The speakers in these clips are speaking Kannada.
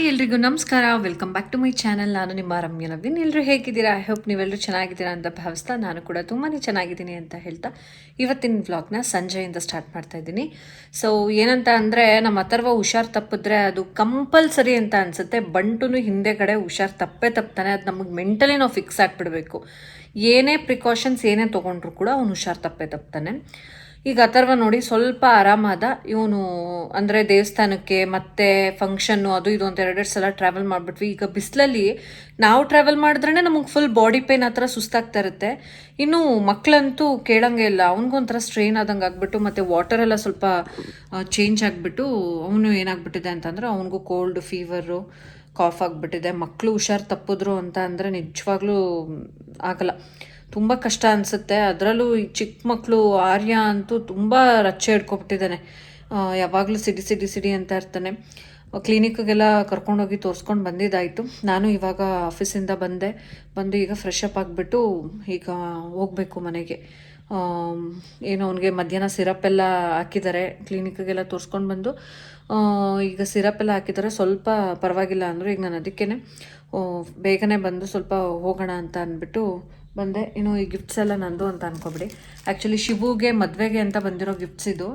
ಹಾಯ್ ಎಲ್ರಿಗೂ ನಮಸ್ಕಾರ. Welcome back to my channel ನಾನು ನಿಮ್ಮ ರಮ್ಯ ನವೀನ್. ಎಲ್ಲರೂ ಹೇಗಿದ್ದೀರಾ? ಐ ಹೋಪ್ ನೀವೆಲ್ಲರೂ ಚೆನ್ನಾಗಿದ್ದೀರಾ ಅಂತ ಭಾವಿಸ್ತಾ ನಾನು ಕೂಡ ತುಂಬಾ ಚೆನ್ನಾಗಿದ್ದೀನಿ ಅಂತ ಹೇಳ್ತಾ ಇವತ್ತಿನ ವ್ಲಾಗ್ನ ಸಂಜೆಯಿಂದ ಸ್ಟಾರ್ಟ್ ಮಾಡ್ತಾ ಇದ್ದೀನಿ. ಸೊ ಏನಂತ ಅಂದರೆ ನಮ್ಮ ಅಥರ್ವ ಹುಷಾರ್ ತಪ್ಪಿದ್ರೆ ಅದು ಕಂಪಲ್ಸರಿ ಅಂತ ಅನಿಸುತ್ತೆ. ಬಂಟುನು ಹಿಂದೆಗಡೆ ಹುಷಾರ್ ತಪ್ಪೇ ತಪ್ತಾನೆ. ಅದು ನಮಗೆ ಮೆಂಟಲಿ ನಾವು ಫಿಕ್ಸ್ ಆಗಿಬಿಡಬೇಕು. ಏನೇ ಪ್ರಿಕಾಷನ್ಸ್ ಏನೇ ತೊಗೊಂಡ್ರು ಕೂಡ ಅವನು ಹುಷಾರ್ ತಪ್ಪೇ ತಪ್ತಾನೆ. ಈಗ ಅಥರ್ವ ನೋಡಿ ಸ್ವಲ್ಪ ಆರಾಮಾದ ಇವನು ಅಂದರೆ ದೇವಸ್ಥಾನಕ್ಕೆ ಮತ್ತೆ ಫಂಕ್ಷನ್ನು ಅದು ಇದು ಅಂತ ಎರಡೆರಡು ಸಲ ಟ್ರಾವೆಲ್ ಮಾಡಿಬಿಟ್ವಿ. ಈಗ ಬಿಸಿಲಲ್ಲಿ ನಾವು ಟ್ರಾವೆಲ್ ಮಾಡಿದ್ರೆ ನಮಗೆ ಫುಲ್ ಬಾಡಿ ಪೇನ್ ಆ ಥರ ಸುಸ್ತಾಗ್ತಾ ಇರುತ್ತೆ. ಇನ್ನು ಮಕ್ಕಳಂತೂ ಕೇಳಂಗೆ ಇಲ್ಲ. ಅವ್ನಿಗೊಂಥರ ಸ್ಟ್ರೈನ್ ಆದಂಗೆ ಆಗ್ಬಿಟ್ಟು ಮತ್ತು ವಾಟರ್ ಎಲ್ಲ ಸ್ವಲ್ಪ ಚೇಂಜ್ ಆಗಿಬಿಟ್ಟು ಅವನು ಏನಾಗ್ಬಿಟ್ಟಿದೆ ಅಂತಂದರೆ ಅವನಿಗೂ ಕೋಲ್ಡ್ ಫೀವರು ಕಾಫ್ ಆಗಿಬಿಟ್ಟಿದೆ. ಮಕ್ಕಳು ಹುಷಾರು ತಪ್ಪಿದ್ರು ಅಂತ ಅಂದರೆ ನಿಜವಾಗ್ಲೂ ಆಗಲ್ಲ. ತುಂಬ ಕಷ್ಟ ಅನಿಸುತ್ತೆ. ಅದರಲ್ಲೂ ಈ ಚಿಕ್ಕ ಮಕ್ಕಳು ಆರ್ಯ ಅಂತೂ ತುಂಬ ರಚ್ಚೆ ಹಿಡ್ಕೊಬಿಟ್ಟಿದ್ದಾನೆ. ಯಾವಾಗಲೂ ಸಿಡಿ ಸಿಡಿ ಸಿಡಿ ಅಂತ ಇರ್ತಾನೆ. ಕ್ಲಿನಿಕ್ಗೆಲ್ಲ ಕರ್ಕೊಂಡೋಗಿ ತೋರಿಸ್ಕೊಂಡು ಬಂದಿದ್ದಾಯಿತು. ನಾನು ಇವಾಗ ಆಫೀಸಿಂದ ಬಂದೆ. ಬಂದು ಈಗ ಫ್ರೆಶ್ ಅಪ್ ಆಗಿಬಿಟ್ಟು ಈಗ ಹೋಗಬೇಕು ಮನೆಗೆ. ಏನು ಅವನಿಗೆ ಮಧ್ಯಾಹ್ನ ಸಿರಪ್ ಎಲ್ಲ ಹಾಕಿದ್ದಾರೆ. ಕ್ಲಿನಿಕ್ಗೆಲ್ಲ ತೋರಿಸ್ಕೊಂಡು ಬಂದು ಈಗ ಸಿರಪ್ ಎಲ್ಲ ಹಾಕಿದ್ದಾರೆ. ಸ್ವಲ್ಪ ಪರವಾಗಿಲ್ಲ ಅಂದರು ಈಗ ನಾನು ಅದಕ್ಕೇ ಬೇಗನೆ ಬಂದು ಸ್ವಲ್ಪ ಹೋಗೋಣ ಅಂತ ಅಂದ್ಬಿಟ್ಟು ಬಂದೆ. ಇನ್ನು ಈ ಗಿಫ್ಟ್ಸ್ ಎಲ್ಲ ನಂದು ಅಂತ ಅನ್ಕೊಬಿಡಿ. ಆ್ಯಕ್ಚುಲಿ ಶಿವುಗೆ ಮದುವೆಗೆ ಅಂತ ಬಂದಿರೋ ಗಿಫ್ಟ್ಸ್ ಇದು.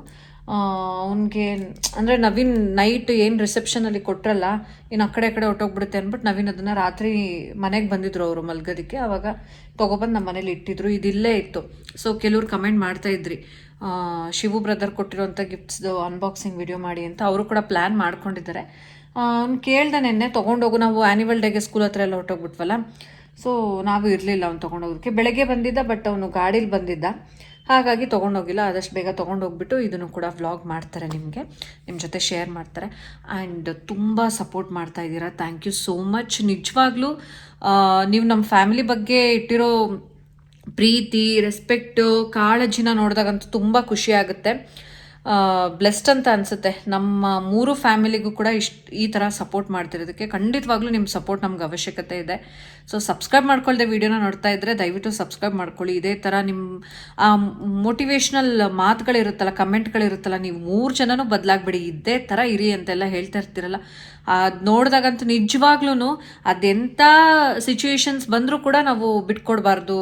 ಅವನಿಗೆ ಅಂದರೆ ನವೀನ್ ನೈಟ್ ಏನು ರಿಸೆಪ್ಷನಲ್ಲಿ ಕೊಟ್ಟರಲ್ಲ ಇನ್ನು ಆ ಕಡೆ ಕಡೆ ಹೊಟ್ಟೋಗ್ಬಿಡುತ್ತೆ ಅಂದ್ಬಿಟ್ಟು ನವೀನ್ ಅದನ್ನು ರಾತ್ರಿ ಮನೆಗೆ ಬಂದಿದ್ರು ಅವರು ಮಲ್ಗೋದಕ್ಕೆ. ಆವಾಗ ತೊಗೊಬಂದು ನಮ್ಮ ಮನೇಲಿ ಇಟ್ಟಿದ್ರು. ಇದಿಲ್ಲೇ ಇತ್ತು. ಸೊ ಕೆಲವ್ರು ಕಮೆಂಟ್ ಮಾಡ್ತಾ ಆ, ಶಿವು ಬ್ರದರ್ ಕೊಟ್ಟಿರೋಂಥ ಗಿಫ್ಟ್ಸ್ದು ಅನ್ಬಾಕ್ಸಿಂಗ್ ವಿಡಿಯೋ ಮಾಡಿ ಅಂತ ಅವರು ಕೂಡ ಪ್ಲ್ಯಾನ್ ಮಾಡ್ಕೊಂಡಿದ್ದಾರೆ. ಅವ್ನು ಕೇಳ್ದೆ ನೆನ್ನೆ ತೊಗೊಂಡೋಗು ನಾವು ಆ್ಯನಿವಲ್ ಡೇಗೆ ಸ್ಕೂಲ್ ಹತ್ರ ಎಲ್ಲ ಹೊಟ್ಟೋಗ್ಬಿಟ್ವಲ್ಲ ಸೊ ನಾವು ಇರಲಿಲ್ಲ ಅವ್ನು ತೊಗೊಂಡೋಗೋದಕ್ಕೆ ಬೆಳಗ್ಗೆ ಬಂದಿದ್ದ ಬಟ್ ಅವನು ಗಾಡೀಲಿ ಬಂದಿದ್ದ. ಹಾಗಾಗಿ ತೊಗೊಂಡೋಗಿಲ್ಲ. ಆದಷ್ಟು ಬೇಗ ತೊಗೊಂಡೋಗ್ಬಿಟ್ಟು ಇದನ್ನು ಕೂಡ ವ್ಲಾಗ್ ಮಾಡ್ತಾರೆ ನಿಮಗೆ. ನಿಮ್ಮ ಜೊತೆ ಶೇರ್ ಮಾಡ್ತಾರೆ. ಆ್ಯಂಡ್ ತುಂಬ ಸಪೋರ್ಟ್ ಮಾಡ್ತಾ ಇದ್ದೀರಾ. ಥ್ಯಾಂಕ್ ಯು ಸೋ ಮಚ್ ನಿಜವಾಗ್ಲೂ ನೀವು ನಮ್ಮ ಫ್ಯಾಮಿಲಿ ಬಗ್ಗೆ ಇಟ್ಟಿರೋ ಪ್ರೀತಿ ರೆಸ್ಪೆಕ್ಟು ಕಾಳಜಿನ ನೋಡಿದಾಗಂತೂ ತುಂಬ ಖುಷಿ ಆಗುತ್ತೆ. ಬ್ಲೆಸ್ಡ್ ಅಂತ ಅನಿಸುತ್ತೆ. ನಮ್ಮ ಮೂರು ಫ್ಯಾಮಿಲಿಗೂ ಕೂಡ ಇಷ್ಟು ಈ ಥರ ಸಪೋರ್ಟ್ ಮಾಡ್ತಿರೋದಕ್ಕೆ ಖಂಡಿತವಾಗ್ಲೂ ನಿಮ್ಮ ಸಪೋರ್ಟ್ ನಮ್ಗೆ ಅವಶ್ಯಕತೆ ಇದೆ. ಸೊ ಸಬ್ಸ್ಕ್ರೈಬ್ ಮಾಡ್ಕೊಳ್ದೆ ವಿಡಿಯೋನ ನೋಡ್ತಾ ಇದ್ದರೆ ದಯವಿಟ್ಟು ಸಬ್ಸ್ಕ್ರೈಬ್ ಮಾಡ್ಕೊಳ್ಳಿ. ಇದೇ ಥರ ನಿಮ್ಮ ಮೋಟಿವೇಶ್ನಲ್ ಮಾತುಗಳಿರುತ್ತಲ್ಲ, ಕಮೆಂಟ್ಗಳಿರುತ್ತಲ್ಲ, ನೀವು ಮೂರು ಜನನೂ ಬದಲಾಗ್ಬಿಡಿ. ಇದೇ ಥರ ಇರಿ ಅಂತೆಲ್ಲ ಹೇಳ್ತಾ ಇರ್ತೀರಲ್ಲ. ಅದು ನೋಡಿದಾಗಂತೂ ನಿಜವಾಗ್ಲೂ ಅದೆಂಥ ಸಿಚುವೇಶನ್ಸ್ ಬಂದರೂ ಕೂಡ ನಾವು ಬಿಟ್ಕೊಡ್ಬಾರ್ದು.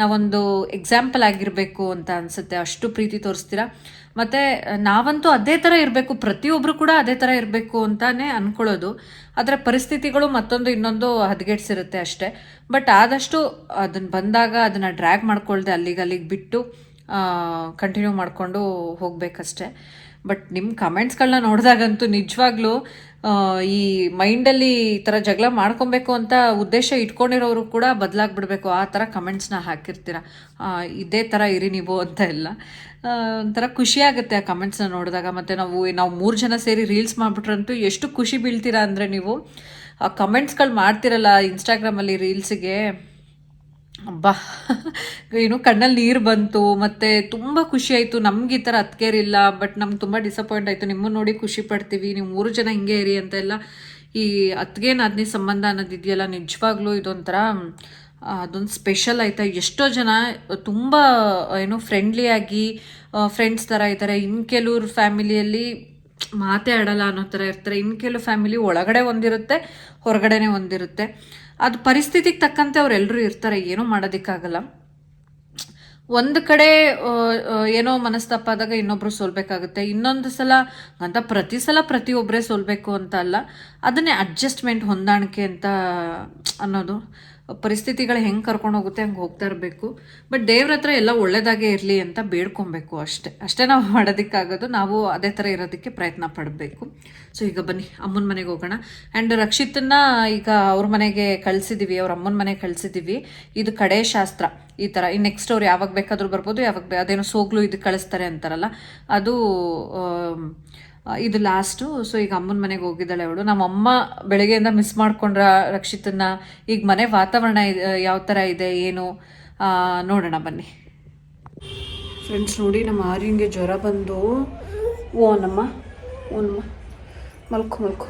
ನಾವೊಂದು ಎಕ್ಸಾಂಪಲ್ ಆಗಿರಬೇಕು ಅಂತ ಅನಿಸುತ್ತೆ. ಅಷ್ಟು ಪ್ರೀತಿ ತೋರಿಸ್ತೀರಾ? ಮತ್ತು ನಾವಂತೂ ಅದೇ ಥರ ಇರಬೇಕು. ಪ್ರತಿಯೊಬ್ಬರು ಕೂಡ ಅದೇ ಥರ ಇರಬೇಕು ಅಂತಾನೆ ಅಂದ್ಕೊಳ್ಳೋದು ಅದರ ಪರಿಸ್ಥಿತಿಗಳು ಮತ್ತೊಂದು ಇನ್ನೊಂದು ಹದಗೆಡ್ಸಿರುತ್ತೆ ಅಷ್ಟೇ. ಬಟ್ ಆದಷ್ಟು ಅದನ್ನು ಬಂದಾಗ ಅದನ್ನು ಡ್ರ್ಯಾಗ್ ಮಾಡ್ಕೊಳ್ದೆ ಅಲ್ಲಿಗೆ ಅಲ್ಲಿಗೆ ಬಿಟ್ಟು ಕಂಟಿನ್ಯೂ ಮಾಡಿಕೊಂಡು ಹೋಗ್ಬೇಕಷ್ಟೆ. ಬಟ್ ನಿಮ್ಮ ಕಮೆಂಟ್ಸ್ಗಳನ್ನ ನೋಡಿದಾಗಂತೂ ನಿಜವಾಗ್ಲೂ ಈ ಮೈಂಡಲ್ಲಿ ಈ ಥರ ಜಗಳ ಮಾಡ್ಕೊಬೇಕು ಅಂತ ಉದ್ದೇಶ ಇಟ್ಕೊಂಡಿರೋರು ಕೂಡ ಬದಲಾಗ್ಬಿಡ್ಬೇಕು. ಆ ಥರ ಕಮೆಂಟ್ಸ್ನ ಹಾಕಿರ್ತೀರ? ಇದೇ ಥರ ಇರಿ ನೀವು ಅಂತ ಎಲ್ಲ. ಒಂಥರ ಖುಷಿ ಆಗುತ್ತೆ ಆ ಕಮೆಂಟ್ಸ್ನ ನೋಡಿದಾಗ. ಮತ್ತು ನಾವು ನಾವು ಮೂರು ಜನ ಸೇರಿ ರೀಲ್ಸ್ ಮಾಡಿಬಿಟ್ರಂತೂ ಎಷ್ಟು ಖುಷಿ ಬೀಳ್ತೀರಾ ಅಂದರೆ ನೀವು? ಆ ಕಮೆಂಟ್ಸ್ಗಳು ಮಾಡ್ತಿರಲ್ಲ ಇನ್ಸ್ಟಾಗ್ರಾಮಲ್ಲಿ ರೀಲ್ಸಿಗೆ ಅಬ್ಬಾ. ಏನು ಕಣ್ಣಲ್ಲಿ ನೀರು ಬಂತು, ಮತ್ತು ತುಂಬ ಖುಷಿ ಆಯಿತು. ನಮ್ಗೆ ಈ ಥರ ಅತ್ಕೇರಿಲ್ಲ ಬಟ್ ನಮ್ಗೆ ತುಂಬ ಡಿಸಪಾಯಿಂಟ್ ಆಯಿತು. ನಿಮ್ಮನ್ನು ನೋಡಿ ಖುಷಿ ಪಡ್ತೀವಿ, ನೀವು ಮೂರು ಜನ ಹಿಂಗೆ ಇರಿ ಅಂತ ಎಲ್ಲ. ಈ ಅತ್ಗೆ ನಾದ್ನಿ ಸಂಬಂಧ ಅನ್ನೋದಿದೆಯಲ್ಲ ನಿಜವಾಗ್ಲೂ ಇದೊಂಥರ ಅದೊಂದು ಸ್ಪೆಷಲ್ ಆಯಿತಾ? ಎಷ್ಟೋ ಜನ ತುಂಬ, ಏನು ಫ್ರೆಂಡ್ಲಿಯಾಗಿ ಫ್ರೆಂಡ್ಸ್ ಥರ ಇದ್ದಾರೆ ಇನ್ನು ಕೆಲವ್ರ ಫ್ಯಾಮಿಲಿಯಲ್ಲಿ ಮಾತೇ ಆಡಲ್ಲ ಅನ್ನೋ ಥರ ಇರ್ತಾರೆ. ಇನ್ನು ಕೆಲವು ಫ್ಯಾಮಿಲಿ ಒಳಗಡೆ ಒಂದಿರುತ್ತೆ, ಹೊರಗಡೆನೇ ಒಂದಿರುತ್ತೆ. ಅದು ಪರಿಸ್ಥಿತಿಗೆ ತಕ್ಕಂತೆ ಅವರೆಲ್ಲರೂ ಇರ್ತಾರೆ, ಏನೂ ಮಾಡೋದಕ್ಕಾಗಲ್ಲ. ಒಂದು ಕಡೆ ಏನೋ ಮನಸ್ತಾಪ ಆದಾಗ ಇನ್ನೊಬ್ರು ಸೋಲ್ಬೇಕಾಗುತ್ತೆ. ಇನ್ನೊಂದು ಸಲ, ಅಂತ ಪ್ರತಿ ಸಲ ಪ್ರತಿಯೊಬ್ಬರೇ ಸೋಲ್ಬೇಕು ಅಂತ ಅಲ್ಲ. ಅದನ್ನೇ ಅಡ್ಜಸ್ಟ್ಮೆಂಟ್ ಹೊಂದಾಣಿಕೆ ಅಂತ ಅನ್ನೋದು. ಪರಿಸ್ಥಿತಿಗಳು ಹೆಂಗೆ ಕರ್ಕೊಂಡು ಹೋಗುತ್ತೆ, ಹಂಗೆ ಹೋಗ್ತಾ ಇರಬೇಕು. ಬಟ್ ದೇವ್ರ ಹತ್ರ ಎಲ್ಲ ಒಳ್ಳೆಯದಾಗೇ ಇರಲಿ ಅಂತ ಬೇಡ್ಕೊಬೇಕು ಅಷ್ಟೇ. ಅಷ್ಟೇ ನಾವು ಮಾಡೋದಕ್ಕಾಗೋದು, ನಾವು ಅದೇ ಥರ ಇರೋದಕ್ಕೆ ಪ್ರಯತ್ನ ಪಡಬೇಕು. ಸೊ ಈಗ ಬನ್ನಿ, ಅಮ್ಮನ ಮನೆಗೆ ಹೋಗೋಣ. ಆ್ಯಂಡ್ ರಕ್ಷಿತನ್ನ ಈಗ ಅವ್ರ ಮನೆಗೆ ಕಳಿಸಿದ್ದೀವಿ ಅವ್ರ ಅಮ್ಮನ ಮನೆಗೆ ಕಳಿಸಿದ್ದೀವಿ ಇದು ಕಡೆ ಶಾಸ್ತ್ರ, ಈ ಥರ. ಈ ನೆಕ್ಸ್ಟ್ ಅವ್ರು ಯಾವಾಗ ಬೇಕಾದರೂ ಬರ್ಬೋದು, ಯಾವಾಗ ಅದೇನೋ ಸೋಗ್ಲು ಇದು ಕಳಿಸ್ತಾರೆ ಅಂತಾರಲ್ಲ. ಅದು ಇದು ಲಾಸ್ಟು ಸೊ ಈಗ ಅಮ್ಮನ ಮನೆಗೆ ಹೋಗಿದ್ದಾಳೆ ಅವಳು. ನಮ್ಮ ಅಮ್ಮ ಬೆಳಗ್ಗೆಯಿಂದ ಮಿಸ್ ಮಾಡ್ಕೊಂಡ್ರ ರಕ್ಷಿತನ್ನ. ಈಗ ಮನೆ ವಾತಾವರಣ ಯಾವ ಥರ ಇದೆ ಏನು? ನೋಡೋಣ ಬನ್ನಿ. ಫ್ರೆಂಡ್ಸ್ ನೋಡಿ ನಮ್ಮ ಆರ್ಯಂಗೆ ಜ್ವರ ಬಂದು ಓನಮ್ಮ ಓನಮ್ಮ ಮಲ್ಕು ಮಲ್ಕು.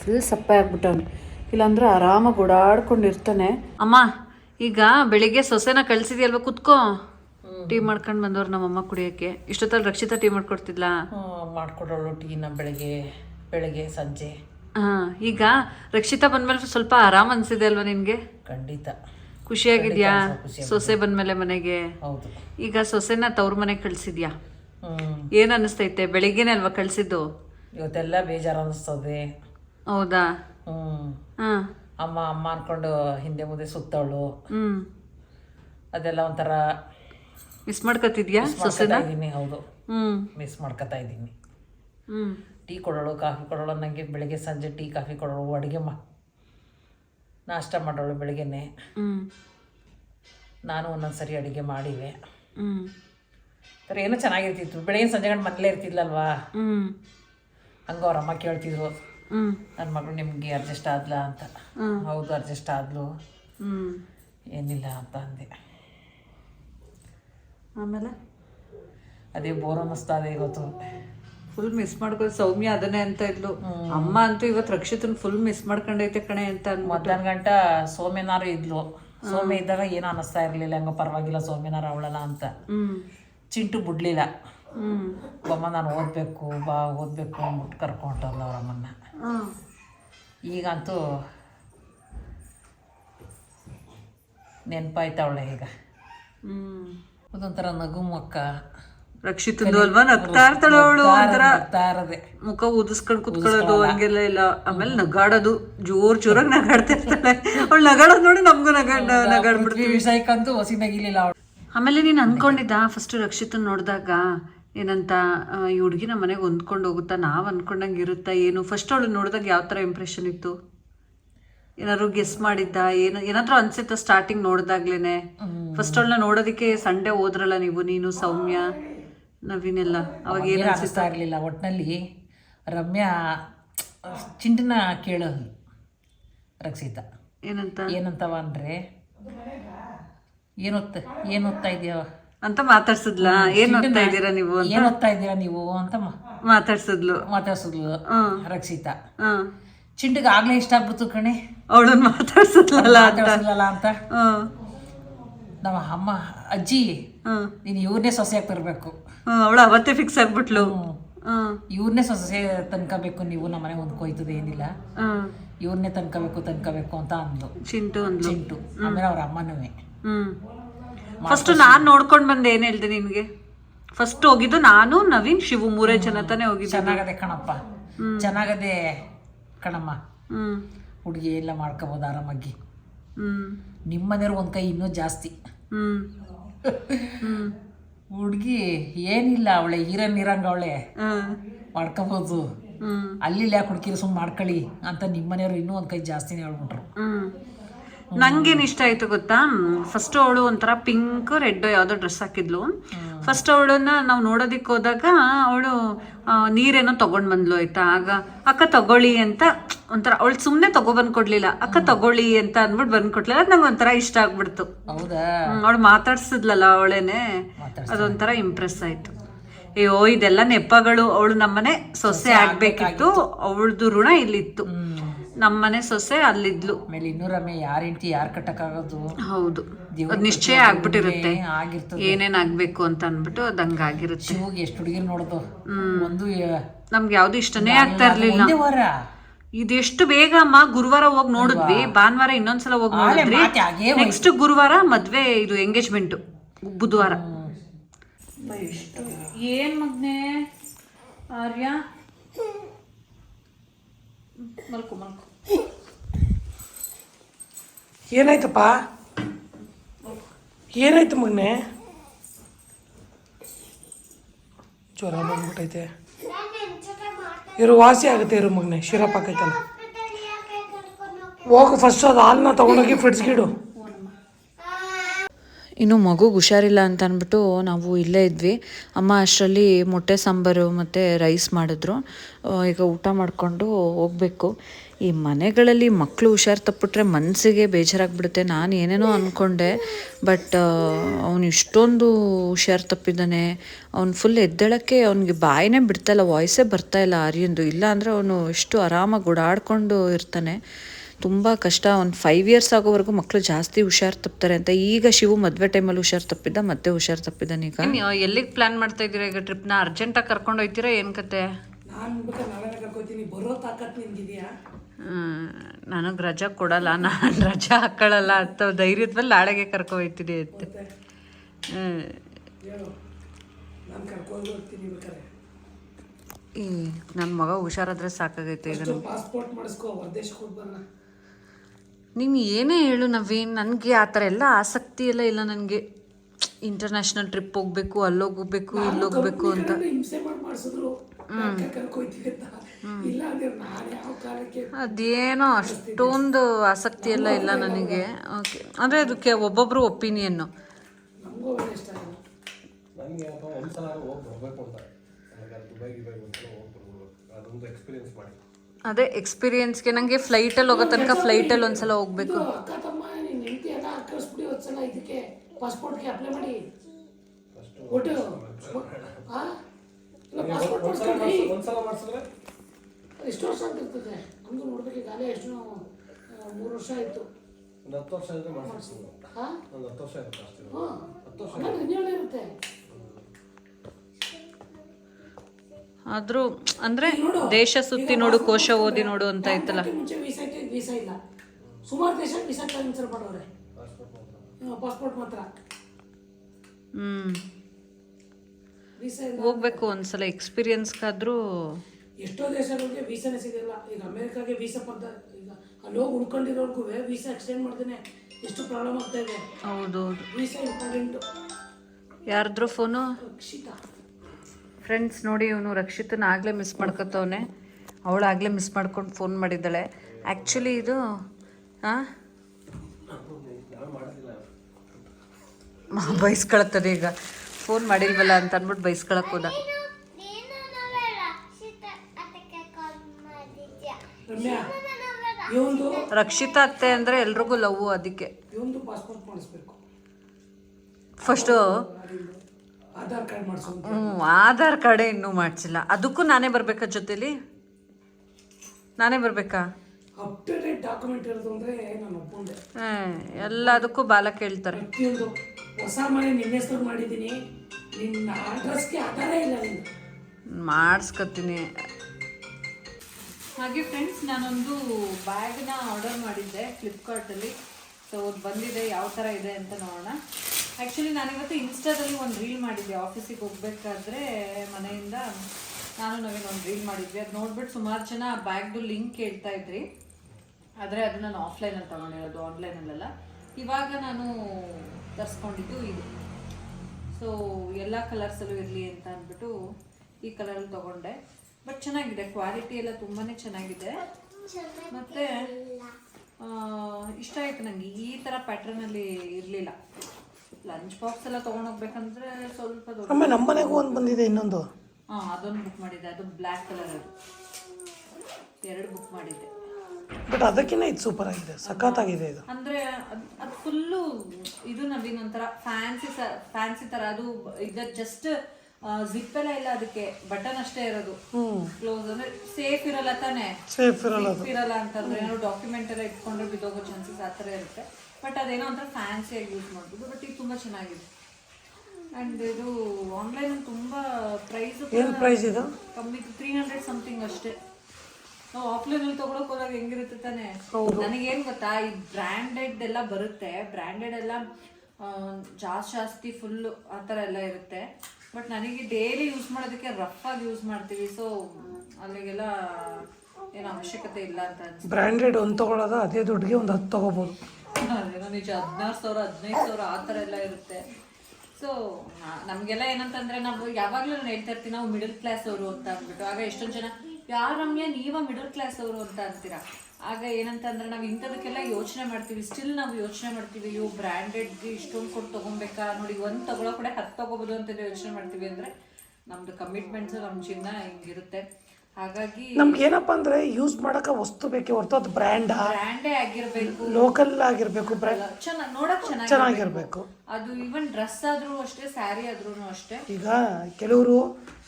ಫುಲ್ ಸಪ್ಪೆ ಆಗ್ಬಿಟ್ಟವನು. ಇಲ್ಲಾಂದ್ರೆ ಆರಾಮಾಗಿ ಓಡಾಡ್ಕೊಂಡಿರ್ತಾನೆ. ಅಮ್ಮ ಈಗ ಬೆಳಿಗ್ಗೆ ಸೊಸೆನ ಕಳಿಸಿದ್ಯಲ್ವ ಕುತ್ಕೋ. ಟೀ ಮಾಡ್ಕೊಂಡು ಬಂದವ್ರು ನಮ್ಮಮ್ಮ ಕುಡಿಯೋಕ್ಕೆ ಇಷ್ಟೊತ್ತಲ್ಲಿ ರಕ್ಷಿತಾ ಟೀ ಮಾಡ್ಕೊಡ್ತಿದ್ಲಾ? ಟೀ ಟೀನ ಬೆಳಗ್ಗೆ ಬೆಳಗ್ಗೆ ಸಂಜೆ. ಹಾಂ ಈಗ ರಕ್ಷಿತಾ ಬಂದ್ಮೇಲೆ ಸ್ವಲ್ಪ ಆರಾಮ್ ಅನ್ಸಿದೆ ಅಲ್ವಾ ನಿನ್ಗೆ? ಖಂಡಿತ. ಖುಷಿಯಾಗಿದ್ಯಾ? ಸೊಸೆ ಬಂದ್ಮೇಲೆ ಮನೆಗೆ? ಹೌದು. ಈಗ ಸೊಸೆನ ತವ್ರ ಮನೆಗೆ ಕಳ್ಸಿದ್ಯಾ? ಏನ್ ಅನಿಸ್ತೈತೆ? ಬೆಳಿಗ್ಗೆನೆ ಅಲ್ವಾ ಕಳ್ಸಿದ್ದು? ಇವತ್ತೆಲ್ಲ ಬೇಜಾರು ಅನಿಸ್ತದೆ. ಹೌದಾ? ಹಾಂ. ಅಮ್ಮ ಅಮ್ಮ ಅನ್ಕೊಂಡು ಹಿಂದೆ ಮುಂದೆ ಸುತ್ತವಳು ಅದೆಲ್ಲ ಒಂಥರ ಮಿಸ್ ಮಾಡ್ಕೊತಿದ್ಯಾ ಸೊಸೆನ? ಇದ್ದೀನಿ ಹೌದು. ಹ್ಞೂ ಮಿಸ್ ಮಾಡ್ಕೊತಾ ಇದ್ದೀನಿ. ಹ್ಞೂ ಟೀ ಕೊಡೋಳು ಕಾಫಿ ಕೊಡೋಳು ನನಗೆ ಬೆಳಿಗ್ಗೆ ಸಂಜೆ ಟೀ ಕಾಫಿ ಕೊಡೋಳು ಅಡುಗೆ ಮಾ ನಾಷ್ಟ ಮಾಡೋಳು ಬೆಳಿಗ್ಗೆನೆ. ಹ್ಞೂ ನಾನು ಒಂದೊಂದು ಸರಿ ಅಡುಗೆ ಮಾಡಿವೆ. ಹ್ಞೂ ಥರ ಏನೋ ಚೆನ್ನಾಗಿರ್ತಿತ್ತು. ಬೆಳಗ್ಗೆ ಸಂಜೆ ಗಂಟು ಮನೇಲೇ ಇರ್ತಿದ್ಲಲ್ವಾ? ಹ್ಞೂ ಹಂಗೆ ಅವ್ರ ಅಮ್ಮ ಕೇಳ್ತಿದ್ರು. ಹ್ಞೂ ನನ್ನ ಮಗಳು ನಿಮಗೆ ಅಡ್ಜಸ್ಟ್ ಆದ್ಲಾ ಅಂತ. ಹೌದು ಅಡ್ಜಸ್ಟ್ ಆದ್ಲು. ಹ್ಞೂ ಏನಿಲ್ಲ ಅಂತ ಅಂದೆ. ಆಮೇಲೆ? ಅದೇ ಬೋರ್ ಇದೆ ಇವತ್ತು. ಫುಲ್ ಮಿಸ್ ಮಾಡ್ಕೊಂಡು ಸೌಮ್ಯ ಅದನ್ನೇ ಅಂತ ಇದ್ಲು. ಅಮ್ಮ ಅಂತೂ ಇವತ್ತು ರಕ್ಷಿತನ್ ಫುಲ್ ಮಿಸ್ ಮಾಡ್ಕೊಂಡೈತೆ ಕಣೆ ಅಂತ ಮಧ್ಯಾಹ್ನ ಗಂಟ ಸೋಮ್ಯನಾರು ಇದ್ಲು. ಸೋಮ್ಯ ಇದ್ದಾಗ ಏನೋ ಅನ್ನಿಸ್ತಾ ಇರಲಿಲ್ಲ ಹಂಗ ಪರವಾಗಿಲ್ಲ ಸೋಮ್ಯನಾರು ಅವಳಲ್ಲ ಅಂತ. ಚಿಂಟು ಬಿಡ್ಲಿಲ್ಲ. ಅಮ್ಮ ಬಮ್ಮ ನಾನು ಓದಬೇಕು ಬಾ ಓದಬೇಕು ಅಂದ್ಬಿಟ್ಟು ಕರ್ಕೊಂಡಲ್ಲ ಅವ್ರ ಅಮ್ಮನ್ನ. ಈಗಂತೂ ನೆನಪಾಯ್ತವಳೆ ಈಗ. ಹ್ಞೂ ಅದೊಂಥರ ನಗು ಮುಖ. ರಕ್ಷಿತಂದು ಅಲ್ವಾ? ನಗ್ತಾ ಇರ್ತಾಳೆ ಅವಳು ಒಂಥರ ಮುಖ ಉದಿಸ್ಕೊಂಡು ಕುತ್ಕೊಳ್ಳೋದು ಹಂಗೆಲ್ಲ ಇಲ್ಲ. ಆಮೇಲೆ ನಗಾಡೋದು ಜೋರ್ ಜೋರಾಗಿ ನಗಾಡ್ತಾ ಇರ್ತಾಳೆ. ಅವಳು ನಗಾಡೋದು ನೋಡಿ ನಮಗೂ ನಗಾಡ್ ನಗಾಡ್ಬಿಡ್ತೀವಿ. ವಿಷಯಕ್ಕಂತೂ ಹೊಸಿ ನಗಿಲಿಲ್ಲ ಅವಳು. ಆಮೇಲೆ ನೀನು ಅನ್ಕೊಂಡಿದ್ದ ಫಸ್ಟ್ ರಕ್ಷಿತನ್ ನೋಡಿದಾಗ ಏನಂತ ಈ ಹುಡುಗಿ ನಮ್ಮ ಮನೆಗೆ ಹೊಂದ್ಕೊಂಡು ಹೋಗುತ್ತಾ? ನಾವು ಅನ್ಕೊಂಡಂಗೆ ಇರುತ್ತಾ? ಏನು? ಫಸ್ಟ್ ಅವಳು ನೋಡಿದಾಗ ಯಾವ ಥರ ಇಂಪ್ರೆಷನ್ ಇತ್ತು? ಏನಾದ್ರು ಗೆಸ್ ಮಾಡಿದ್ದ ಏನು ಏನಾದ್ರು ಅನ್ಸಿತ್ತ ಸ್ಟಾರ್ಟಿಂಗ್ ನೋಡಿದಾಗ್ಲೇನೆ. ಫಸ್ಟ್ ಅವಳನ್ನ ನೋಡೋದಕ್ಕೆ ಸಂಡೆ ಹೋದ್ರಲ್ಲ ನೀವು ನೀನು ಸೌಮ್ಯ ನವೀನ್ ಎಲ್ಲ ಅವಾಗ ಏನು ಅನಿಸ್ತಾ ಇರಲಿಲ್ಲ ಒಟ್ಟಿನಲ್ಲಿ ರಮ್ಯಾ ಚಿಂಟನ ಕೇಳೋ ರಕ್ಷಿತ. ಏನಂತ? ಏನಂತವ ಅಂದ್ರೆ ಏನೊತ್ತ ಏನು ಓದ್ತಾ ಇದೆಯವ ಅಂತ ಮಾತಾಡ್ಸಿದ್ಲಾ? ಏನ್ ಓದ್ತಾ ಇದ್ದೀರಾ ನೀವು ಅಂತ? ಏನು ಓದ್ತಾ ಇದ್ದೀರಾ ನೀವು ಅಂತ ಮಾತಾಡ್ಸಿದ್ಲು. ಮಾತಾಡ್ಸಿದ್ಲು ರಕ್ಷಿತ. ಚಿಂಟಿಗೆ ಆಗ್ಲೇ ಇಷ್ಟ ಆಗ್ಬಿಡ್ತು ಕಣೆ. ಅವಳನ್ನ ಮಾತಾಡ್ಸಲ್ಲ ಅಂತ. ನಮ್ಮ ಅಮ್ಮ ಅಜ್ಜಿ ನೀನು ಇವ್ರನ್ನೇ ಸೊಸೆಯಾಗಿ ತರಬೇಕು ಅವಳ ಅವತ್ತೇ ಫಿಕ್ಸ್ ಆಗ್ಬಿಟ್ಲು. ಇವ್ರನ್ನೇ ಸೊಸೆ ತನ್ಕೋಬೇಕು ನೀವು ನಮ್ಮ ಮನೆ ಹೊಂದ್ಕೋಯ್ತದೆ ಏನಿಲ್ಲ. ಇವ್ರನ್ನೇ ತನ್ಕೋಬೇಕು ತನ್ಕೋಬೇಕು ಅಂತ ಅಂದ್ಲು. ಚಿಂಟು ಅಂದ್ಲು. ಚಿಂಟು. ಆಮೇಲೆ ಅವ್ರ ಅಮ್ಮನೂ. ಹ್ಮ್. ಫಸ್ಟ್ ನಾನು ನೋಡ್ಕೊಂಡು ಬಂದೆ ಏನು ಹೇಳ್ದೆ ನಿನಗೆ? ಫಸ್ಟ್ ಹೋಗಿದ್ದು ನಾನು ನವೀನ್ ಶಿವು ಮೂರೇ ಜನ ತಾನೇ ಹೋಗಿದ್ದು ಚೆನ್ನಾಗದೆ ಕಣಪ್ಪ. ಚೆನ್ನಾಗದೆ ಕಣಮ್ಮ. ಹುಡುಗಿ ಎಲ್ಲ ಮಾಡ್ಕೋಬೋದು ಆರಾಮಾಗಿ. ನಿಮ್ಮ ಮನೆಯವ್ರು ಒಂದು ಕೈ ಇನ್ನೂ ಜಾಸ್ತಿ. ಹುಡುಗಿ ಏನಿಲ್ಲ ಅವಳೆ ಹೀರನ್ ಇರಂಗ ಅವಳೆ. ಮಾಡ್ಕೋಬೋದು. ಅಲ್ಲಿ ಯಾಕೆ ಹುಡುಕಿರು ಸುಮ್ಮನೆ ಮಾಡ್ಕೊಳ್ಳಿ ಅಂತ ನಿಮ್ಮ ಮನೆಯವ್ರು ಇನ್ನೂ ಒಂದು ಕೈ ಜಾಸ್ತಿನೇ ಹೇಳ್ಬಿಟ್ರು. ನಂಗೇನ್ ಇಷ್ಟ ಆಯ್ತು ಗೊತ್ತಾ? ಫಸ್ಟ್ ಅವಳು ಒಂಥರ ಪಿಂಕ್ ರೆಡ್ ಯಾವುದೋ ಡ್ರೆಸ್ ಹಾಕಿದ್ಲು. ಫಸ್ಟ್ ಅವಳನ್ನ ನಾವು ನೋಡೋದಿಕ್ ಹೋದಾಗ ಅವಳು ನೀರೇನೋ ತಗೊಂಡ್ ಬಂದ್ಲು ಆಯ್ತಾ? ಆಗ ಅಕ್ಕ ತಗೊಳ್ಳಿ ಅಂತ ಒಂಥರ ಅವಳು ಸುಮ್ನೆ ತಗೊಬಂದ್ ಕೊಡ್ಲಿಲ್ಲ ಅಕ್ಕ ತಗೊಳ್ಳಿ ಅಂತ ಅಂದ್ಬಿಟ್ಟು ಬಂದ್ ಕೊಡ್ಲಿಲ್ಲ ಅದ್ ನಂಗೆ ಒಂಥರ ಇಷ್ಟ ಆಗ್ಬಿಡ್ತು. ಅವಳು ಮಾತಾಡ್ಸಿದ್ಲಲ್ಲ ಅವಳೇನೆ. ಅದೊಂಥರ ಇಂಪ್ರೆಸ್ ಆಯ್ತು. ಅಯ್ಯೋ ಇದೆಲ್ಲ ನೆಪಗಳು. ಅವಳು ನಮ್ಮನೆ ಸೊಸೆ ಆಗ್ಬೇಕಿತ್ತು. ಅವಳದು ಋಣ ಇಲ್ಲಿತ್ತು. ನಮ್ಮನೆ ಸೊಸೆ ಅಲ್ಲಿದ್ಲು. ಆಮೇಲೆ ಇನ್ನೂ ರಮ್ಮೆ ಯಾರ ಹೆಂಡತಿ ಯಾರು ಕಟ್ಟಕ್ಕಾಗೋದು? ಹೌದು. ದೇವ್ರ ಅದ್ ನಿಶ್ಚಯ ಆಗ್ಬಿಟ್ಟಿರುತ್ತೆ. ಆಗಿರ್ತದೆ. ಏನೇನ್ ಆಗ್ಬೇಕು ಅಂತ ಅನ್ಬಿಟ್ಟು ಅದ್ ಆಗಿರುತ್ತೆ. ಶಿವಗೆ ಎಷ್ಟು ಹುಡುಗಿರು ನೋಡೋದು? ಒಂದು ನಮ್ಗೆ ಯಾವ್ದು ಇಷ್ಟನೇ ಆಗ್ತಾ ಇರ್ಲಿಲ್ಲ. ಒಂದೇ ವಾರ. ಇದೆಷ್ಟು ಬೇಗ ಅಮ್ಮ ಗುರುವಾರ ಹೋಗಿ ನೋಡಿದ್ವಿ. ಭಾನುವಾರ ಇನ್ನೊಂದ್ಸಲ ಹೋಗಿ ನೋಡಿದ್ವಿ ಮಾತೆ ಆಗೇ ನೆಕ್ಸ್ಟ್ ಗುರುವಾರ ಮದ್ವೆ ಇದು ಎಂಗೇಜ್ಮೆಂಟ್ ಬುಧವಾರ. ಏನ್ ಮಗ್ನೆ? ಆರ್ಯ? ಮಲ್ಕೊ ಮಲ್ಕು. ಏನಾಯ್ತಪ್ಪ? ಏನಾಯ್ತು ಮಗನೆ? ಜ್ವರ ಬಂದ್ಬಿಟ್ಟೈತೆ. ಇರು ವಾಸಿ ಆಗುತ್ತೆ ಇರು ಮಗನೆ ಶಿರಪ್ ಹಾಕೈತಲ್ಲ. ಹೋಗು ಫಸ್ಟ್ ಅದು ಹಾಲನ್ನ ತಗೊಂಡೋಗಿ ಫ್ರಿಡ್ಜ್ಗಿಡು ಇನ್ನು ಮಗುಗೆ ಹುಷಾರಿಲ್ಲ ಅಂತ ಅಂದ್ಬಿಟ್ಟು ನಾವು ಇಲ್ಲೇ ಇದ್ವಿ. ಅಮ್ಮ ಅಷ್ಟರಲ್ಲಿ ಮೊಟ್ಟೆ ಸಾಂಬಾರು ಮತ್ತು ರೈಸ್ ಮಾಡಿದ್ರು. ಈಗ ಊಟ ಮಾಡಿಕೊಂಡು ಹೋಗಬೇಕು. ಈ ಮನೆಗಳಲ್ಲಿ ಮಕ್ಕಳು ಹುಷಾರು ತಪ್ಪಿಟ್ರೆ ಮನಸ್ಸಿಗೆ ಬೇಜಾರಾಗ್ಬಿಡುತ್ತೆ. ನಾನು ಏನೇನೋ ಅಂದ್ಕೊಂಡೆ ಬಟ್ ಅವನು ಇಷ್ಟೊಂದು ಹುಷಾರು ತಪ್ಪಿದ್ದಾನೆ. ಅವ್ನು ಫುಲ್ ಎದ್ದಳಕ್ಕೆ ಅವ್ನಿಗೆ ಬಾಯಿನೇ ಬಿಡ್ತಾಯಿಲ್ಲ ವಾಯ್ಸೇ ಬರ್ತಾಯಿಲ್ಲ ಅರಿಯಂದು ಇಲ್ಲ ಅಂದರೆ ಅವನು ಎಷ್ಟು ಆರಾಮಾಗಿ ಓಡಾಡ್ಕೊಂಡು ಇರ್ತಾನೆ. ತುಂಬ ಕಷ್ಟ. ಒಂದು ಫೈವ್ ಇಯರ್ಸ್ ಆಗೋವರೆಗೂ ಮಕ್ಕಳು ಜಾಸ್ತಿ ಹುಷಾರು ತಪ್ತಾರೆ ಅಂತ. ಈಗ ಶಿವು ಮದುವೆ ಟೈಮಲ್ಲಿ ಹುಷಾರು ತಪ್ಪಿದ್ದ ಮತ್ತೆ ಹುಷಾರು ತಪ್ಪಿದ್ದಾನೆ ಈಗ. ಎಲ್ಲಿಗೆ ಪ್ಲಾನ್ ಮಾಡ್ತಾ ಇದ್ದೀರಾ ಈಗ ಟ್ರಿಪ್ನ ಅರ್ಜೆಂಟಾಗಿ ಕರ್ಕೊಂಡು ಹೋಗ್ತೀರಾ ಏನು ಕತೆ? ನನಗೆ ರಜಾ ಕೊಡಲ್ಲ. ನಾನು ರಜಾ ಹಾಕೊಳ್ಳಲ್ಲ ಅಂತ ಧೈರ್ಯದ ಮೇಲೆ ನಾಳೆಗೆ ಕರ್ಕೊ ಹೋಗ್ತೀನಿ ಅಂತ ಈ ನನ್ನ ಮಗ ಹುಷಾರಾದ್ರೆ ಸಾಕಾಗೈತೆ ಈಗ ಅಷ್ಟು ಪಾಸ್ಪೋರ್ಟ್ ಮಾಡಿಸ್ಕೋ ಹೊರದೇಶಕ್ಕೆ ಹೋಗಿ ಬರೋಣ ನೀನು ಏನೇ ಹೇಳು ನವೀನ್ ನನಗೆ ಆ ಥರ ಎಲ್ಲ ಆಸಕ್ತಿ ಎಲ್ಲ ಇಲ್ಲ ನನಗೆ. ಇಂಟರ್ನ್ಯಾಷನಲ್ ಟ್ರಿಪ್ ಹೋಗ್ಬೇಕು ಅಲ್ಲೋಗ್ಬೇಕು ಇಲ್ಲೋಗ್ಬೇಕು ಅಂತ. ಕಂಪ್ನಿ ಹಿಂಸೆ ಮಾಡಿ ಮಾಡಿಸಿದ್ರು. ಕರ್ಕೊಯ್ತೀವಿ ಅಂತ. ಇಲ್ಲ ನಾನು ಯಾವ ಕಾಲಕ್ಕೆ ಅದೇನೋ ಅಷ್ಟೊಂದು ಆಸಕ್ತಿ ಎಲ್ಲ ಇಲ್ಲ ನನಗೆ. ಓಕೆ ಅಂದರೆ ಅದಕ್ಕೆ ಒಬ್ಬೊಬ್ಬರು ಒಪಿನಿಯನ್ನು ಎಕ್ಸ್ಪೀರಿಯನ್ಸ್ ಮಾಡಿ. ಅದೇ ಎಕ್ಸ್ಪೀರಿಯನ್ಸ್ಗೆ ನನಗೆ ಫ್ಲೈಟಲ್ಲಿ ಹೋಗೋ ತನಕ ಫ್ಲೈಟಲ್ಲಿ ಒಂದ್ಸಲ ಹೋಗ್ಬೇಕು. ಇದು ಅಕ್ಕ ತಮ್ಮ ನಿನ್ನ ಹೆಂಡತಿ ಎಲ್ಲ ಕಳಿಸ್ಬಿಡಿ ಒಂದ್ಸಲ ಇದಕ್ಕೆ. ಪಾಸ್ಪೋರ್ಟ್ಗೆ ಅಪ್ಲೈ ಮಾಡಿ. ಹಾ ಪಾಸ್ಪೋರ್ಟ್ ಒಂದ್ಸಲ ಮಾಡಿಸಿದ್ರೆ? ಎಷ್ಟು ವರ್ಷ ನಮ್ದು ನೋಡ್ಬೇಕು ಎಷ್ಟು ಮೂರು ವರ್ಷ ಆಯ್ತು. ಒಂದು ಹತ್ತು ವರ್ಷ ಇದ್ರೆ ಹಾ ಒಂದು ಹತ್ತು ವರ್ಷ ಇರುತ್ತೆ ಅಷ್ಟೇ. ಹತ್ತು ವರ್ಷ ರಿನ್ಯೂವಲ್ ಇರುತ್ತೆ. ಆದರೂ ಅಂದರೆ ದೇಶ ಸುತ್ತಿ ನೋಡು ಕೋಶ ಓದಿ ನೋಡು ಅಂತ ಇತ್ತಲ್ಲ. ಮುಂಚೆ ವೀಸಾ ಇಲ್ಲ. ಸುಮಾರು ದೇಶ ವೀಸಾ ಕ್ಯಾನ್ಸಲ್ ಮಾಡೋರೆ. ಪಾಸ್ಪೋರ್ಟ್ ಮಾತ್ರ. ಹ್ಞೂ ಹೋಗ್ಬೇಕು ಒಂದ್ಸಲ ಎಕ್ಸ್ಪೀರಿಯನ್ಸ್ಗಾದ್ರೂ ಎಷ್ಟೋ ದೇಶಗಳಿಗೆ ವೀಸಾನೇ ಸಿಗಲ್ಲ. ಈಗ ಅಮೆರಿಕಾಗೆ ವೀಸಾ ಪಡ್ದ ಈಗ ಅಲ್ಲಿ ಹೋಗಿ ಉಳ್ಕೊಂಡಿರೋರ್ಗೂ ವೀಸಾ ಎಕ್ಸ್ಟೆಂಡ್ ಮಾಡ್ದೇನೆ ಎಷ್ಟು ಪ್ರಾಬ್ಲಮ್ ಆಗ್ತಾ ಇದೆ. ಹೌದೌದು. ವೀಸಾ ಇಂಪಾರ್ಟೆಂಟು ಯಾರ್ದ್ರು ಫೋನು ರಕ್ಷಿತ. ಫ್ರೆಂಡ್ಸ್ ನೋಡಿ ಇವನು ರಕ್ಷಿತನ ಆಗಲೇ ಮಿಸ್ ಮಾಡ್ಕೊತವನೆ. ಅವಳು ಆಗಲೇ ಮಿಸ್ ಮಾಡ್ಕೊಂಡು ಫೋನ್ ಮಾಡಿದ್ದಾಳೆ. ಆ್ಯಕ್ಚುಲಿ ಇದು ಹಾಂ ಬೈಸ್ಕೊಳತ್ತದೆ ಈಗ. ಫೋನ್ ಮಾಡಿಲ್ವಲ್ಲ ಅಂತ ಅಂದ್ಬಿಟ್ಟು ಬೈಸ್ಕೊಳಕ್ ಹೋದ. ರಕ್ಷಿತ ಅತ್ತೆ ಅಂದರೆ ಎಲ್ರಿಗೂ ಲವ್ ಅದಕ್ಕೆ. ಇವಂದು ಪಾಸ್ಪೋರ್ಟ್ ಮಾಡಿಸ್ಬೇಕು. ಫಸ್ಟು ಆಧಾರ್ ಕಾರ್ಡ್ ಮಾಡಿಸ್ಕೊಂಡು ಹ್ಞೂ ಆಧಾರ್ ಕಾರ್ಡೇ ಇನ್ನೂ ಮಾಡಿಸಿಲ್ಲ. ಅದಕ್ಕೂ ನಾನೇ ಬರಬೇಕಾ ಜೊತೆಲಿ? ನಾನೇ ಬರಬೇಕಾ? ಅಪ್ ಟು ಡೇಟ್ ಡಾಕ್ಯುಮೆಂಟ್ ಇರೋದು ಅಂದರೆ ನಾನು ಒಪ್ಕೊಂಡೆ. ಹ್ಮ್ ಎಲ್ಲದಕ್ಕೂ ಬಾಲ ಕೇಳ್ತಾರೆ. ಪ್ರತಿಯೊಂದು ಹೊಸ ಮನೆ ನಿನ್ನ ಹೆಸರು ಮಾಡಿದ್ದೀನಿ. ನಿನ್ನ ಅಡ್ರೆಸ್ಗೆ ಆಧಾರೇ ಇಲ್ಲ ನಿಂದು. ಮಾಡಿಸ್ಕೊತೀನಿ. ಹಾಗೆ ಫ್ರೆಂಡ್ಸ್ ನಾನೊಂದು ಬ್ಯಾಗ್ನ ಆರ್ಡರ್ ಮಾಡಿದ್ದೆ ಫ್ಲಿಪ್ಕಾರ್ಟಲ್ಲಿ ಸೊ ಅದು ಬಂದಿದೆ ಯಾವ ಥರ ಇದೆ ಅಂತ ನೋಡೋಣ. ಆ್ಯಕ್ಚುಲಿ ನಾನಿವತ್ತು ಇನ್ಸ್ಟಾದಲ್ಲಿ ಒಂದು ರೀಲ್ ಮಾಡಿದ್ದೆ. ಆಫೀಸಿಗೆ ಹೋಗ್ಬೇಕಾದ್ರೆ ಮನೆಯಿಂದ ನಾನು ನವೀನ್ ಒಂದು ರೀಲ್ ಮಾಡಿದ್ವಿ. ಅದು ನೋಡ್ಬಿಟ್ಟು ಸುಮಾರು ಜನ ಬ್ಯಾಗ್ದು ಲಿಂಕ್ ಕೇಳ್ತಾ ಇದ್ರಿ. ಆದರೆ ಅದು ನಾನು ಆಫ್ಲೈನಲ್ಲಿ ತೊಗೊಂಡಿರೋದು ಆನ್ಲೈನಲ್ಲೆಲ್ಲ ಇವಾಗ ನಾನು ತರಿಸ್ಕೊಂಡಿದ್ದು ಇದು. ಸೊ ಎಲ್ಲ ಕಲರ್ಸಲ್ಲೂ ಇರಲಿ ಅಂತ ಅಂದ್ಬಿಟ್ಟು ಈ ಕಲರಲ್ಲಿ ತೊಗೊಂಡೆ. ಬಟ್ ಚೆನ್ನಾಗಿದೆ. ಕ್ವಾಲಿಟಿ ಎಲ್ಲ ತುಂಬಾ ಚೆನ್ನಾಗಿದೆ. ಮತ್ತು ಇಷ್ಟ ಆಯಿತು ನನಗೆ ಈ ಥರ ಪ್ಯಾಟ್ರನಲ್ಲಿ ಇರಲಿಲ್ಲ. ಲಂಚ್ ಬಾಕ್ಸ್ ಎಲ್ಲ ತೊಗೊಂಡೋಗ್ಬೇಕಂದ್ರೆ ಸ್ವಲ್ಪ ದೊಡ್ಡ ಆಮೇಲೆ ನಮ್ಮ ಮನೆಗೂ ಒಂದು ಬಂದಿದೆ ಇನ್ನೊಂದು. ಹಾಂ ಅದೊಂದು ಬುಕ್ ಮಾಡಿದ್ದೆ. ಅದು ಬ್ಲ್ಯಾಕ್ ಕಲರ್ ಅದು. ಎರಡು ಬುಕ್ ಮಾಡಿದ್ದೆ. ಬಟ್ ಅದಕ್ಕಿಂತ ಇದು ಸೂಪರ್ ಆಗಿದೆ. ಸಖತ್ತಾಗಿದೆ ಇದು. ಅಂದ್ರೆ ಅದು ಅದು ಫುಲ್ಲು ಇದು ನವೀನ್ ಒಂಥರ ಫ್ಯಾನ್ಸಿ ಫ್ಯಾನ್ಸಿ ಥರ ಅದು ಇದು ಜಸ್ಟ್ ಜಿಪ್ ಎಲ್ಲ ಇಲ್ಲ ಅದಕ್ಕೆ. ಬಟನ್ ಅಷ್ಟೇ ಇರೋದು. ಕ್ಲೋಸ್ ಅಂದ್ರೆ ಸೇಫ್ ಇರಲ್ಲ ತಾನೇ? ಸೇಫ್ ಇರಲ್ಲ ಸೇಫ್ ಇರಲ್ಲ ಅಂತಂದ್ರೆ ಏನೋ ಡಾಕ್ಯುಮೆಂಟ್ ಎಲ್ಲ ಇಟ್ಕೊಂಡ್ರೆ ಬಿದ್ದೋಗೋ ಚಾನ್ಸಸ್ ಆ ಥರ ಇರುತ್ತೆ. ಬಟ್ ಅದೇನೋ ಅಂತ ಫ್ಯಾನ್ಸಿಯಾಗಿ ಯೂಸ್ ಮಾಡ್ಬೋದು. ಬಟ್ ಇದು ತುಂಬಾ ಚೆನ್ನಾಗಿದೆ. ಆ್ಯಂಡ್ ಇದು ಆನ್ಲೈನ್ ತುಂಬಾ ಪ್ರೈಸ್ ಏನು ಪ್ರೈಸ್ ಇದು? ಕಮ್ಮಿ ತ್ರೀ ಹಂಡ್ರೆಡ್ ಸಮಥಿಂಗ್ ಅಷ್ಟೇ. ನಾವು ಆಫ್ಲೈನ್ ಅಲ್ಲಿ ತಗೊಳಕ್ ಹೋದಾಗ ಹೆಂಗಿರುತ್ತೆ ತಾನೆ? ನನಗೇನು ಗೊತ್ತಾ? ಈ ಬ್ರ್ಯಾಂಡೆಡ್ ಎಲ್ಲ ಬರುತ್ತೆ. ಬ್ರ್ಯಾಂಡೆಡ್ ಎಲ್ಲ ಜಾಸ್ತಿ ಜಾಸ್ತಿ ಫುಲ್ಲು ಆ ಥರ ಎಲ್ಲ ಇರುತ್ತೆ. ಬಟ್ ನನಗೆ ಡೈಲಿ ಯೂಸ್ ಮಾಡೋದಕ್ಕೆ ರಫ್ ಆಗಿ ಯೂಸ್ ಮಾಡ್ತೀವಿ. ಸೊ ಅಲ್ಲಿಗೆಲ್ಲ ಏನು ಅವಶ್ಯಕತೆ ಇಲ್ಲ ಅಂತ ಬ್ರ್ಯಾಂಡೆಡ್ ಒಂದು ತೊಗೊಳೋದು ಅದೇ ದುಡ್ಡಿಗೆ ಒಂದು ಹತ್ತು ತೊಗೋಬೋದು. ಅದೇನೋ ನಿಜ ಹದಿನಾರು ಸಾವಿರ, ಹದಿನೈದು ಸಾವಿರ ಆ ಥರ ಎಲ್ಲ ಇರುತ್ತೆ. ಸೊ ನಮಗೆಲ್ಲ ಏನಂತಂದ್ರೆ ನಾವು ಯಾವಾಗಲೂ ನಾನು ಹೇಳ್ತಾ ಇರ್ತೀನಿ, ನಾವು ಮಿಡಲ್ ಕ್ಲಾಸ್ ಅವರು ಅಂತ ಅಂದ್ಬಿಟ್ಟು. ಆಗ ಎಷ್ಟೊಂದು ಜನ, ಯಾರು ರಮ್ಯ, ನೀವ ಮಿಡಲ್ ಕ್ಲಾಸ್ ಅವರು ಅಂತ ಅಂತೀರಾ? ಆಗ ಏನಂತಂದ್ರೆ ನಾವು ಇಂಥದಕ್ಕೆಲ್ಲ ಯೋಚನೆ ಮಾಡ್ತೀವಿ. ಸ್ಟಿಲ್ ನಾವು ಯೋಚನೆ ಮಾಡ್ತೀವಿ ಇವು ಬ್ರ್ಯಾಂಡೆಡ್ಗೆ ಇಷ್ಟೊಂದು ಕೊಟ್ಟು ತೊಗೊಬೇಕಾ? ನೋಡಿ, ಒಂದು ತಗೊಳ್ಳೋ ಕೂಡ ಹತ್ತು ತಗೋಬೋದು ಅಂತ ಯೋಚನೆ ಮಾಡ್ತೀವಿ ಅಂದರೆ, ನಮ್ದು ಕಮಿಟ್ಮೆಂಟ್ಸು ನಮ್ಮ ಚಿನ್ನ ಹಿಂಗಿರುತ್ತೆ. ಹಾಗಾಗಿ ನಮ್ಗೆ ಏನಪ್ಪ ಅಂದ್ರೆ ಯೂಸ್ ಮಾಡಕ ವಸ್ತು ಬೇಕೇ ಹೊರತು ಅದು ಬ್ರ್ಯಾಂಡ್ ಬ್ರ್ಯಾಂಡೇ ಆಗಿರಬೇಕು. ಲೋಕಲ್ ಆಗಿರಬೇಕು ಬ್ರ್ಯಾಂಡ್ ಚೆನ್ನಾಗಿ ನೋಡಕ್ ಚೆನ್ನಾಗಿ ಚೆನ್ನಾಗಿರ್ಬೇಕು. ಅದು ಈವನ್ ಡ್ರೆಸ್ ಆದ್ರೂ ಅಷ್ಟೇ ಸ್ಯಾರಿ ಆದ್ರೂ ಅಷ್ಟೇ. ಈಗ ಕೆಲವರು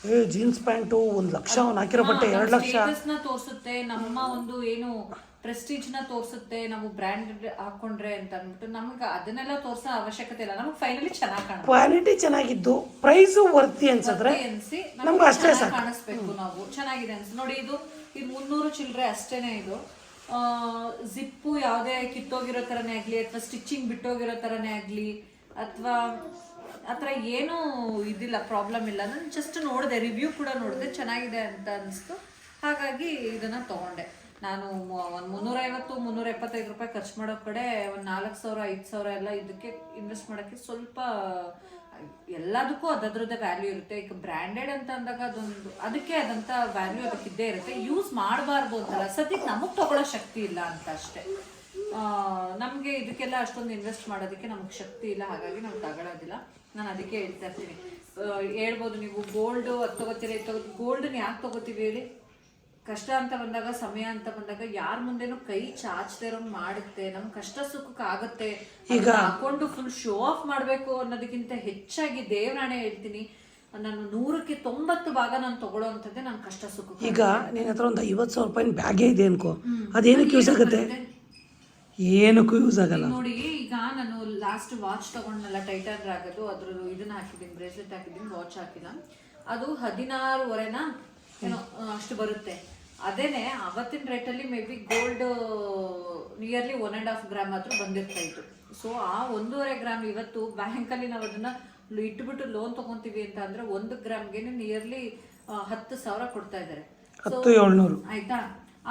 ಏ ಜೀನ್ಸ್ ಪ್ಯಾಂಟು ಒಂದು ಲಕ್ಷ ಅವ್ನು ಹಾಕಿರೋ ಬಟ್ಟೆ ಎರಡು ಲಕ್ಷ. ತೋರಿಸುತ್ತೆ ನಮ್ಮ ಒಂದು ಏನು ಪ್ರೆಸ್ಟೀಜ್ನ ತೋರಿಸುತ್ತೆ ನಾವು ಬ್ರ್ಯಾಂಡ್ ಹಾಕೊಂಡ್ರೆ ಅಂತ ಅಂದ್ಬಿಟ್ಟು ನಮ್ಗೆ ಅದನ್ನೆಲ್ಲ ತೋರಿಸೋ ಅವಶ್ಯಕತೆ ಇಲ್ಲ. ನಮ್ಗೆ ಫೈನಲಿ ಚೆನ್ನಾಗಿ ಕಾಣ ಕ್ವಾಲಿಟಿ ಚೆನ್ನಾಗಿದ್ದು ಪ್ರೈಸು ವರ್ತಿ ಅನ್ಸಿದ್ರೆ ಅನ್ಸಿ ನಮ್ಗೆ ಅಷ್ಟೇ ಸಾಕು. ಕಾಣಿಸ್ಬೇಕು ನಾವು. ಚೆನ್ನಾಗಿದೆ ಅನ್ಸಿ. ನೋಡಿ ಇದು ಇದು ಮುನ್ನೂರು ಚಿಲ್ಲರೆ ಅಷ್ಟೇನೆ ಇದು. ಜಿಪ್ಪು ಯಾವುದೇ ಕಿತ್ತೋಗಿರೋ ಥರನೇ ಆಗಲಿ ಅಥವಾ ಸ್ಟಿಚಿಂಗ್ ಬಿಟ್ಟೋಗಿರೋ ಥರನೇ ಆಗಲಿ ಅಥವಾ ಆ ಏನೂ ಇದಿಲ್ಲ ಪ್ರಾಬ್ಲಮ್ ಇಲ್ಲ. ನಾನು ಜಸ್ಟ್ ನೋಡಿದೆ ರಿವ್ಯೂ ಕೂಡ ನೋಡಿದೆ, ಚೆನ್ನಾಗಿದೆ ಅಂತ ಅನಿಸ್ತು. ಹಾಗಾಗಿ ಇದನ್ನು ತಗೊಂಡೆ. ನಾನು ಒಂದು ಮುನ್ನೂರೈವತ್ತು ಮುನ್ನೂರ ಎಪ್ಪತ್ತೈದು ರೂಪಾಯಿ ಖರ್ಚು ಮಾಡೋ ಕಡೆ ಒಂದು ನಾಲ್ಕು ಸಾವಿರ, ಐದು ಸಾವಿರ ಎಲ್ಲ ಇದಕ್ಕೆ ಇನ್ವೆಸ್ಟ್ ಮಾಡೋಕ್ಕೆ ಸ್ವಲ್ಪ, ಎಲ್ಲದಕ್ಕೂ ಅದರದ್ದೇ ವ್ಯಾಲ್ಯೂ ಇರುತ್ತೆ. ಈಗ ಬ್ರ್ಯಾಂಡೆಡ್ ಅಂತ ಅಂದಾಗ ಅದೊಂದು ಅದಕ್ಕೆ ಆದಂಥ ವ್ಯಾಲ್ಯೂ ಅದಕ್ಕೆ ಇದ್ದೇ ಇರುತ್ತೆ. ಯೂಸ್ ಮಾಡಬಾರ್ದು ಅಂತಲ್ಲ. ಸದ್ಯಕ್ಕೆ ನಮಗೆ ತಗೊಳ್ಳೋ ಶಕ್ತಿ ಇಲ್ಲ ಅಂತ ಅಷ್ಟೇ. ನಮಗೆ ಇದಕ್ಕೆಲ್ಲ ಅಷ್ಟೊಂದು ಇನ್ವೆಸ್ಟ್ ಮಾಡೋದಕ್ಕೆ ನಮಗೆ ಶಕ್ತಿ ಇಲ್ಲ. ಹಾಗಾಗಿ ನಾವು ತಗೊಳ್ಳೋದಿಲ್ಲ ನಾನು ಅದಕ್ಕೆ ಹೇಳ್ತಾ ಇರ್ತೀನಿ. ಹೇಳ್ಬೋದು ನೀವು ಗೋಲ್ಡು ಅದು ತಗೋತೀರಿ ಇದು ತಗೋ ಗೋಲ್ಡನ್ನ ಯಾಕೆ ತಗೋತೀವಿ ಹೇಳಿ? ಕಷ್ಟ ಅಂತ ಬಂದಾಗ ಸಮಯ ಅಂತ ಬಂದಾಗ ಯಾರ ಮುಂದೆನೂ ಕೈ ಚಾಚದೇ ಇರೋ ಮಾಡುತ್ತೆ. ನಮ್ ಕಷ್ಟ ಸುಖಕ್ಕೆ ಆಗುತ್ತೆ. ಈಗ ಹಾಕೊಂಡು ಫುಲ್ ಶೋ ಆಫ್ ಮಾಡಬೇಕು ಅನ್ನೋದಕ್ಕಿಂತ ಹೆಚ್ಚಾಗಿ ದೇವರಾಣೆ ಹೇಳ್ತೀನಿ. ನಾನು ನೂರಕ್ಕೆ ತೊಂಬತ್ತು ಭಾಗ ನಾನು ತಗೊಳ್ಳೋ ಅಂತದ್ದೇ ನನ್ನ ಕಷ್ಟ ಸುಖ ಈಗ ನಿನ್ನ ಹತ್ರ ಒಂದು ಐವತ್ತು ಸಾವಿರ ರೂಪಾಯಿ ಬ್ಯಾಗೇ ಇದೆ ಅನ್ಕೋ. ಅದೇನಕ್ಕೆ ಯೂಸ್ ಆಗುತ್ತೆ? ಏನಕ್ಕೂ ಯೂಸ್ ಆಗಲ್ಲ. ನೋಡಿ ಈಗ ನಾನು ಲಾಸ್ಟ್ ವಾಚ್ ತಗೊಂಡ್ನಲ್ಲ ಟೈಟನ್ ಆಗೋದು ಅದ್ರ ಇದನ್ನ ಹಾಕಿದ್ದೀನಿ ಬ್ರೇಸ್ಲೆಟ್ ಹಾಕಿದ್ದೀನಿ ವಾಚ್ ಹಾಕಿಲ್ಲ. ಅದು ಹದಿನಾರುವರೆನ ಏನೋ ಅಷ್ಟು ಬರುತ್ತೆ. ಅದೇನೆ ಅವತ್ತಿನ ರೇಟಲ್ಲಿ may be gold nearly one and half gram ಆದ್ರೂ ಬಂದಿರ್ತಾ ಇತ್ತು. ಸೊ ಆ ಒಂದೂವರೆ ಗ್ರಾಮ್ ಇವತ್ತು ಬ್ಯಾಂಕಲ್ಲಿ ನಾವು ಅದನ್ನ ಇಟ್ಬಿಟ್ಟು ಲೋನ್ ತಗೊಂತೀವಿ ಅಂತ ಅಂದ್ರೆ ಒಂದು ಗ್ರಾಮ್ಗೆ ನಿಯರ್ಲಿ ಹತ್ತು ಸಾವಿರ ಕೊಡ್ತಾ ಇದ್ದಾರೆ. ಏಳ್ನೂರು. ಆಯ್ತಾ?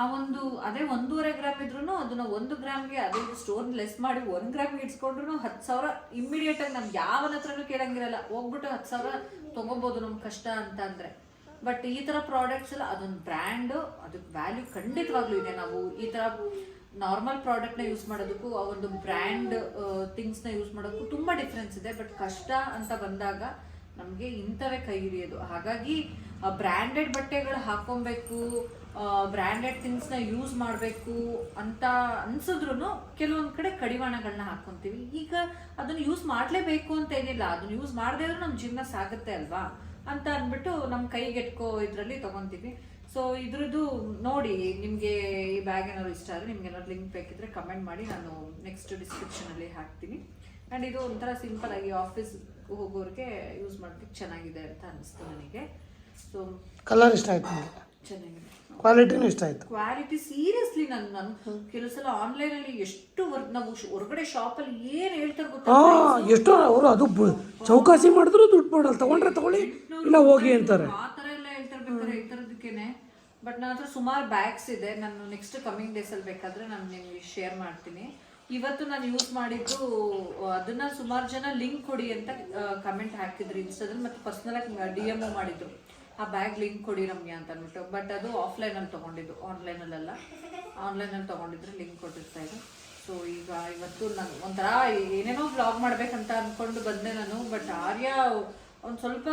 ಆ ಒಂದು, ಅದೇ ಒಂದೂವರೆ ಗ್ರಾಮ್ ಇದ್ರೂ ಅದನ್ನ ಒಂದು ಗ್ರಾಮ್ಗೆ ಅದೇ ಸ್ಟೋನ್ ಲೆಸ್ ಮಾಡಿ ಒಂದು ಗ್ರಾಮ್ ಇಡ್ಸ್ಕೊಂಡ್ರು ಹತ್ತು ಸಾವಿರ ಇಮಿಡಿಯೇಟ್ ಆಗಿ ನಮ್ಗೆ ಯಾವನ ಹತ್ರನೂ ಕೇಳಂಗಿರಲ್ಲ. ಹೋಗ್ಬಿಟ್ಟು ಹತ್ತು ಸಾವಿರ ತಗೋಬಹುದು ನಮ್ಗೆ ಕಷ್ಟ ಅಂತ ಅಂದ್ರೆ. ಬಟ್ ಈ ತರ ಪ್ರಾಡಕ್ಟ್ಸ್ ಎಲ್ಲ ಅದೊಂದು ಬ್ರ್ಯಾಂಡ್ ಅದಕ್ಕೆ ವ್ಯಾಲ್ಯೂ ಖಂಡಿತವಾಗ್ಲೂ ಇದೆ. ನಾವು ಈ ತರ ನಾರ್ಮಲ್ ಪ್ರಾಡಕ್ಟ್ನ ಯೂಸ್ ಮಾಡೋದಕ್ಕೂ, ಆ ಒಂದು ಬ್ರ್ಯಾಂಡ್ ಥಿಂಗ್ಸ್ನ ಯೂಸ್ ಮಾಡೋದಕ್ಕೂ ತುಂಬ ಡಿಫ್ರೆನ್ಸ್ ಇದೆ. ಬಟ್ ಕಷ್ಟ ಅಂತ ಬಂದಾಗ ನಮಗೆ ಇಂಥವೇ ಕೈ ಹಿಡಿಯೋದು. ಹಾಗಾಗಿ ಬ್ರ್ಯಾಂಡೆಡ್ ಬಟ್ಟೆಗಳು ಹಾಕೊಬೇಕು ಬ್ರ್ಯಾಂಡೆಡ್ ಥಿಂಗ್ಸ್ನ ಯೂಸ್ ಮಾಡಬೇಕು ಅಂತ ಅನ್ಸಿದ್ರು ಕೆಲವೊಂದು ಕಡೆ ಕಡಿವಾಣಗಳನ್ನ ಹಾಕ್ಕೊತೀವಿ ಈಗ ಅದನ್ನು ಯೂಸ್ ಮಾಡಲೇಬೇಕು ಅಂತ ಏನಿಲ್ಲ. ಅದನ್ನು ಯೂಸ್ ಮಾಡದೇ ಇದ್ರೂ ನಮ್ಮ ಜೀವನ ಸಾಗುತ್ತೆ ಅಲ್ವಾ? ಅಂತ ಅಂದ್ಬಿಟ್ಟು ನಮ್ಮ ಕೈಗೆಟ್ಕೋ ಇದರಲ್ಲಿ ತಗೊಂತೀವಿ. ಸೊ ಇದ್ರದ್ದು ನೋಡಿ ನಿಮಗೆ ಈ ಬ್ಯಾಗ್ ಏನಾದ್ರು ಇಷ್ಟ ಆದರೆ ನಿಮ್ಗೆ ಏನಾದ್ರು ಲಿಂಕ್ ಬೇಕಿದ್ರೆ ಕಮೆಂಟ್ ಮಾಡಿ. ನಾನು ನೆಕ್ಸ್ಟ್ ಡಿಸ್ಕ್ರಿಪ್ಷನಲ್ಲಿ ಹಾಕ್ತೀನಿ. ಆ್ಯಂಡ್ ಇದು ಒಂಥರ ಸಿಂಪಲ್ ಆಗಿ ಆಫೀಸ್ ಹೋಗೋರಿಗೆ ಯೂಸ್ ಮಾಡೋದಕ್ಕೆ ಚೆನ್ನಾಗಿದೆ ಅಂತ ಅನಿಸ್ತು ನನಗೆ. ಸೊ ಕಲರ್ ಇಷ್ಟ ಆಯ್ತು ಚೆನ್ನಾಗಿದೆ. ಕ್ವಾಲಿಟಿನೂ ಇಷ್ಟ ಆಯ್ತು. ಕ್ವಾಲಿಟಿ ಸೀರಿಯಸ್ಲಿ ನಾನು ನಾನು ಕೆಲವು ಸಲ ಆನ್ಲೈನ್ ಅಲ್ಲಿ ಎಷ್ಟು ವರ್ಕ್ ನಾವು ಹೊರಗಡೆ ಶಾಪ್ ಅಲ್ಲಿ ಏನ್ ಹೇಳ್ತಾರೆ ಗೊತ್ತಾ? ಹಾ ಎಷ್ಟೋ ಅವರು ಅದು ಬ- ಚೌಕಾಸಿ ಮಾಡಿದ್ರು ದುಡ್ಡು ಮಾಡಲ್ಲ. ತಗೊಂಡ್ರೆ ತಗೊಳ್ಳಿ ಇಲ್ಲ ಹೋಗಿ ಅಂತಾರೆ. ಆ ತರ ಎಲ್ಲ ಹೇಳ್ತಾರೆ ಬೇಕಾದ್ರೆ ಈ ಬಟ್ ನನ್ನ ಹತ್ರ ಸುಮಾರು ಬ್ಯಾಗ್ಸ್ ಇದೆ. ನಾನು ನೆಕ್ಸ್ಟ್ ಕಮಿಂಗ್ ಡೇಸ್ ಅಲ್ಲಿ ಬೇಕಾದ್ರೆ ನಾನು ನಿಮ್ಗೆ ಶೇರ್ ಮಾಡ್ತೀನಿ. ಇವತ್ತು ನಾನು ಯೂಸ್ ಮಾಡಿದ್ದು ಅದನ್ನ ಸುಮಾರು ಜನ ಲಿಂಕ್ ಕೊಡಿ ಅಂತ ಕಮೆಂಟ್ ಹಾಕಿದ್ರು ಇನ್ಸ್ಟಾದಲ್ಲಿ ಮತ್ತೆ ಪರ್ಸನಲ್ ಆಗಿ ಡಿ ಎಂ ಮಾಡಿದ್ರು. ಆ ಬ್ಯಾಗ್ ಲಿಂಕ್ ಕೊಡಿ ನಮಗೆ ಅಂತ ಅಂದ್ಬಿಟ್ಟು. ಬಟ್ ಅದು ಆಫ್ಲೈನಲ್ಲಿ ತಗೊಂಡಿದ್ದು. ಆನ್ಲೈನ್ ಅಲ್ಲ ಆನ್ಲೈನ್ ಅಲ್ಲಿ ತಗೊಂಡಿದ್ರೆ ಲಿಂಕ್ ಕೊಟ್ಟಿರ್ತಾ ಇದೆ ಸೊ ಈಗ ಇವತ್ತು ನಾನು ಒಂಥರ ಏನೇನೋ ಬ್ಲಾಗ್ ಮಾಡಬೇಕಂತ ಅಂದ್ಕೊಂಡು ಬಂದೆ ನಾನು. ಬಟ್ ಆರ್ಯ ಒಂದು ಸ್ವಲ್ಪ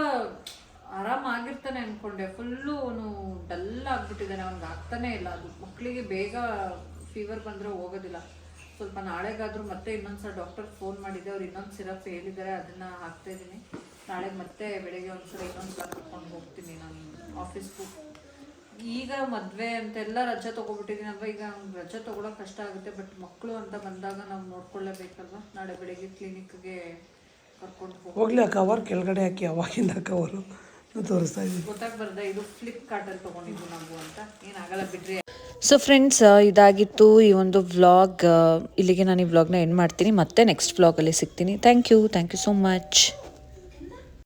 ಆರಾಮಾಗಿರ್ತಾನೆ ಅಂದ್ಕೊಂಡೆ ಫುಲ್ಲು ಅವನು ಡಲ್ ಆಗಿಬಿಟ್ಟಿದ್ದಾನೆ. ಅವ್ನಿಗೆ ಆಗ್ತಾನೆ ಇಲ್ಲ. ಅದು ಮಕ್ಕಳಿಗೆ ಬೇಗ ಫೀವರ್ ಬಂದರೆ ಹೋಗೋದಿಲ್ಲ. ಸ್ವಲ್ಪ ನಾಳೆಗಾದರೂ ಮತ್ತೆ ಇನ್ನೊಂದ್ಸಲ ಡಾಕ್ಟರ್ ಫೋನ್ ಮಾಡಿದ್ದೆ ಅವ್ರು ಇನ್ನೊಂದು ಸಿರಪ್ ಹೇಳಿದ್ದಾರೆ. ಅದನ್ನ ಹಾಕ್ತಾ ಇದ್ದೀನಿ. ನಾಳೆ ಮತ್ತೆ ಬೆಳಿಗ್ಗೆ ಒಂದ್ಸಲ ಇನ್ನೊಂದ್ಸಲ ಕರ್ಕೊಂಡು ಹೋಗ್ತೀನಿ ನಾನು ಆಫೀಸ್ಗೂ ಈಗ ಮದ್ವೆ ಅಂತೆಲ್ಲ ರಜೆ ತಗೊಬಿಟ್ಟಿದ್ದೀನಿ ಅಲ್ವಾ? ಈಗ ರಜೆ ತಗೊಳಕ್ ಕಷ್ಟ ಆಗುತ್ತೆ ಬಟ್ ಮಕ್ಕಳು ಅಂತ ಬಂದಾಗ ನಾವು ನೋಡ್ಕೊಳ್ಳೇಬೇಕಲ್ವಾ? ನಾಳೆ ಬೆಳಿಗ್ಗೆ ಕ್ಲಿನಿಕ್ಗೆ ಕರ್ಕೊಂಡು ಹೋಗಿ ಹೋಗ್ಲಿ ಅಕ್ಕ ಅವರ್ ಕೆಳಗಡೆ ಹಾಕಿ ಅವಾಗಿಂದ ಅವರು. ತೋರಿಸ್ತಾ ಇದ್ದೀನಿ. ಗೊತ್ತಾಗ್ಬಾರ್ದ ಇದು ಫ್ಲಿಪ್ಕಾರ್ಟಲ್ಲಿ ತೊಗೊಂಡಿದ್ದು ನಾವು ಅಂತ. ಏನಾಗಲ್ಲ ಬಿಡ್ರಿ. ಸೊ ಫ್ರೆಂಡ್ಸ್ ಇದಾಗಿತ್ತು ಈ ಒಂದು ವ್ಲಾಗ್ ಇಲ್ಲಿಗೆ ನಾನು ಈ ವ್ಲಾಗ್ನ ಎಂಡ್ ಮಾಡ್ತೀನಿ. ಮತ್ತೆ ನೆಕ್ಸ್ಟ್ ವ್ಲಾಗಲ್ಲಿ ಸಿಗ್ತೀನಿ. Thank you thank you so much